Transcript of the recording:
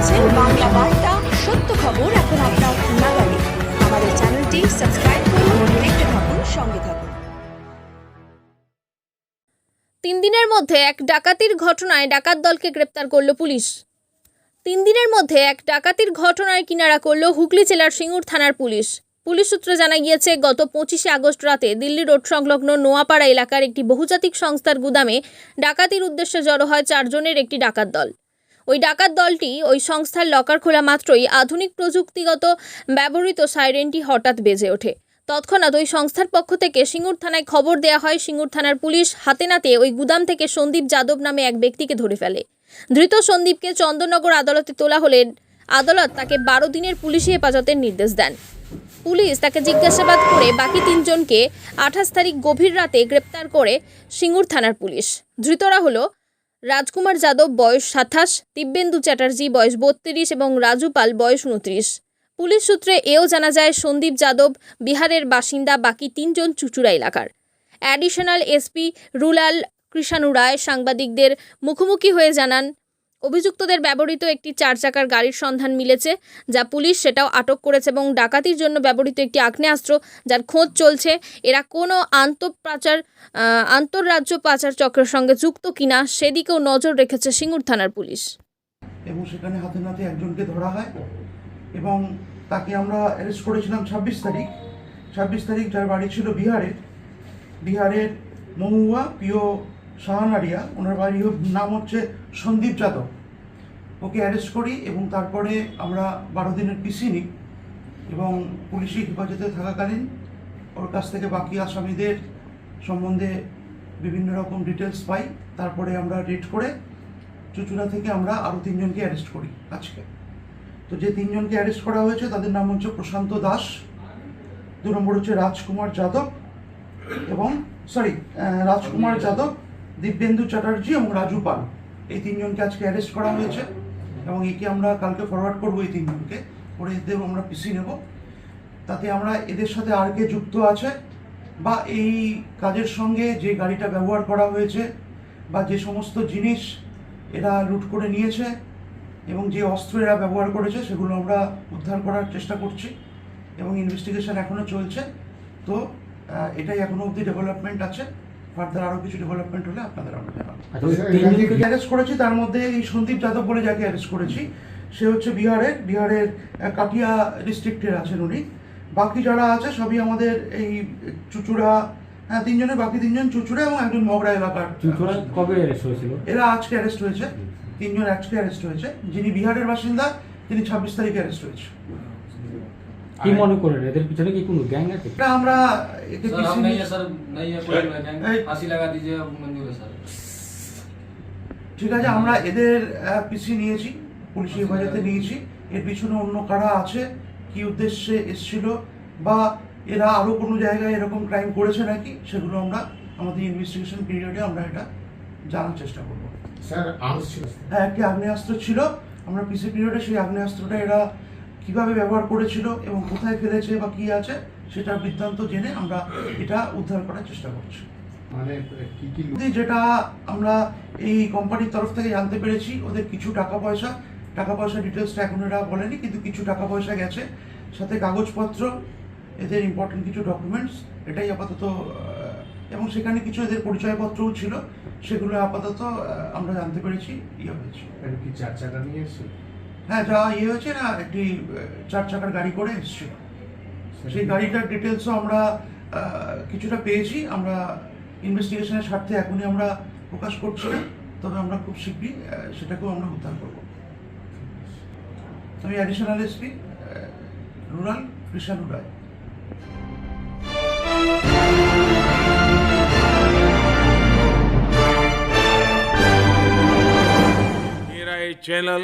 দেখছেন বাংলা বার্তা, সত্য খবর এখন আপনার নাগালে। আমাদের চ্যানেলটি সাবস্ক্রাইব করুন, দেখতে থাকুন, সঙ্গে থাকুন। তিন দিনের মধ্যে এক ডাকাতির ঘটনায় ডাকাত দলকে গ্রেপ্তার করল পুলিশ। তিন দিনের মধ্যে এক ডাকাতির ঘটনায় কিনারা করল হুগলি জেলার সিঙ্গুর থানার পুলিশ। পুলিশ সূত্রে জানা গিয়েছে, গত পঁচিশে আগস্ট রাতে দিল্লি রোড সংলগ্ন নোয়াপাড়া এলাকার একটি বহুজাতিক সংস্থার গুদামে ডাকাতির উদ্দেশ্যে জড়ো হয় চারজনের একটি ডাকাত দল। ওই ডাকাত দলটি ওই সংস্থার লকার খোলা মাত্রই আধুনিক প্রযুক্তিগত ব্যবহৃত সাইরেনটি হঠাৎ বেজে ওঠে। তৎক্ষণাৎ ওই সংস্থার পক্ষ থেকে সিঙ্গুর থানায় খবর দেওয়া হয়, সিঙ্গুর থানার পুলিশ হাতে নাতে ওই গুদাম থেকে সন্দীপ যাদব নামে এক ব্যক্তিকে ধরে ফেলে। ধৃত সন্দীপকে চন্দননগর আদালতে তোলা হলে আদালত তাকে বারো দিনের পুলিশি হেফাজতের নির্দেশ দেন। পুলিশ তাকে জিজ্ঞাসাবাদ করে বাকি তিনজনকে আঠাশ তারিখ গভীর রাতে গ্রেপ্তার করে সিঙ্গুর থানার পুলিশ। ধৃতরা হলো রাজকুমার যাদব বয়স সাতাশ, দিব্যেন্দু চ্যাটার্জি বয়স বত্রিশ এবং রাজু পাল বয়স উনত্রিশ। পুলিশ সূত্রে এও জানা যায়, সন্দীপ যাদব বিহারের বাসিন্দা, বাকি তিনজন চুচুড়া এলাকার। Additional SP rural Krishanu Roy সাংবাদিকদের মুখোমুখি হয়ে জানান অভিযুক্তদের ব্যবহৃত একটি চার চাকার গাড়ির সন্ধান মিলেছে, যা পুলিশ সেটাও আটক করেছে এবং ডাকাতির জন্য ব্যবহৃত একটি আগ্নেয়াস্ত্র যার খোঁজ চলছে। এরা কোনো আন্তঃপ্রাচার আন্তঃরাজ্য পাচার চক্রের সঙ্গে যুক্ত কিনা সেদিকেও নজর রেখেছে সিঙ্গুর থানার পুলিশ। এবং সেখানে হাতে নাতে একজনকে ধরা হয় এবং তাকে আমরা অ্যারেস্ট করেছিলাম ছাব্বিশ তারিখ। ছাব্বিশ তারিখ যার বাড়ি ছিল বিহারে। বিহারের মহুয়া প্রিয় সাহানারিয়া ওনার বাড়ি হ- নাম হচ্ছে সন্দীপ যাদব। ওকে অ্যারেস্ট করি এবং তারপরে আমরা বারো দিনের পিসি নিই এবং পুলিশি হেফাজতে থাকাকালীন ওর কাছ থেকে বাকি আসামিদের সম্বন্ধে বিভিন্ন রকম ডিটেলস পাই। তারপরে আমরা রেড করে চুচুড়া থেকে আমরা আরও তিনজনকে অ্যারেস্ট করি আজকে। তো যে তিনজনকে অ্যারেস্ট করা হয়েছে তাদের নাম হচ্ছে প্রশান্ত দাস দু নম্বর হচ্ছে রাজকুমার যাদব এবং সরি রাজকুমার যাদব দিব্যেন্দু চ্যাটার্জি এবং রাজু পাল। এই তিনজনকে আজকে অ্যারেস্ট করা হয়েছে এবং একে আমরা কালকে ফরওয়ার্ড করব এই তিনজনকে। করে এদের আমরা পিসি নেব। তাতে আমরা এদের সাথে আর কে যুক্ত আছে বা এই কাজের সঙ্গে যে গাড়িটা ব্যবহার করা হয়েছে বা যে সমস্ত জিনিস এরা লুট করে নিয়েছে এবং যে অস্ত্র এরা ব্যবহার করেছে সেগুলো আমরা উদ্ধার করার চেষ্টা করছি এবং ইনভেস্টিগেশন এখনও চলছে। তো এটাই এখনও অবধি ডেভেলপমেন্ট আছে। ফার্দার আরও কিছু ডেভেলপমেন্ট হলে আপনাদের আমরা জানাব। আচ্ছা, অ্যারেস্ট করেছি তার মধ্যে এই সন্দীপ যাদব বলে যাকে অ্যারেস্ট করেছি সে হচ্ছে বিহারের বিহারের কাটিয়া ডিস্ট্রিক্টের আছেন উনি। বাকি যারা আছে সবই আমাদের এই চুচুড়া হ্যাঁ তিনজনের বাকি তিনজন চুচুড়া এবং একজন মগরা এলাকার। কবে অ্যারেস্ট হয়েছিল? এরা আজকে অ্যারেস্ট হয়েছে তিনজন আজকে অ্যারেস্ট হয়েছে। যিনি বিহারের বাসিন্দা তিনি ছাব্বিশ তারিখে অ্যারেস্ট হয়েছে। কি মনে করেন এদের পিছনে কি কোনো গ্যাং আছে এটা আমরা একে सर পিছিয়ে हम नहीं নিয়ে- है सर नहीं है कोई गैंग ए- फांसी लगा दीजिए अब मंजूर है सर ঠিক আছে আমরা এদের পিছিয়ে নিয়েছি পুলিশি হেফাজতে নিয়েছি এর পিছনে অন্য কারা আছে কি উদ্দেশ্যে এসেছিল বা এরা আরো কোনো জায়গায় এরকম ক্রাইম করেছে নাকি সেগুলো আমরা আমাদের ইনভেস্টিগেশন পিরিয়ডে আমরা এটা জানার চেষ্টা করব স্যার আর্মস ছিল হ্যাঁ একটি আগ্নেয়াস্ত্র ছিল আমরা পিসি পিরিয়ডে সেই আগ্নেয়াস্ত্রটা এরা কীভাবে ব্যবহার করেছিল এবং কোথায় ফেলেছে বা কি আছে সেটা বৃত্তান্ত জেনে আমরা এটা উদ্ধার করার চেষ্টা করছি। মানে কি কি যেটা আমরা এই কোম্পানির তরফ থেকে জানতে পেরেছি ওদের কিছু টাকা পয়সা টাকা পয়সা ডিটেলসটা এখন এরা বলেনি কিন্তু কিছু টাকা পয়সা গেছে সাথে কাগজপত্র এদের ইম্পর্টেন্ট কিছু ডকুমেন্টস এটাই আপাতত এবং সেখানে কিছু এদের পরিচয়পত্রও ছিল সেগুলো আপাতত আমরা জানতে পেরেছি ইয়ে হয়েছে। কি চার চাকা নিয়ে এসেছে? হ্যাঁ যা ইয়ে হয়েছে না একটি আহ, চার চাকার গাড়ি করে এসেছিল সেই গাড়িটার ডিটেলসও আমরা আহ, কিছুটা পেয়েছি আমরা ইনভেস্টিগেশনের স্বার্থে এখনই আমরা প্রকাশ করছি না তবে আমরা খুব শীঘ্রই আহ, সেটাকেও আমরা উদ্ধার করব আমি additional SP rural Krishanu Roy मेरा ये चैनल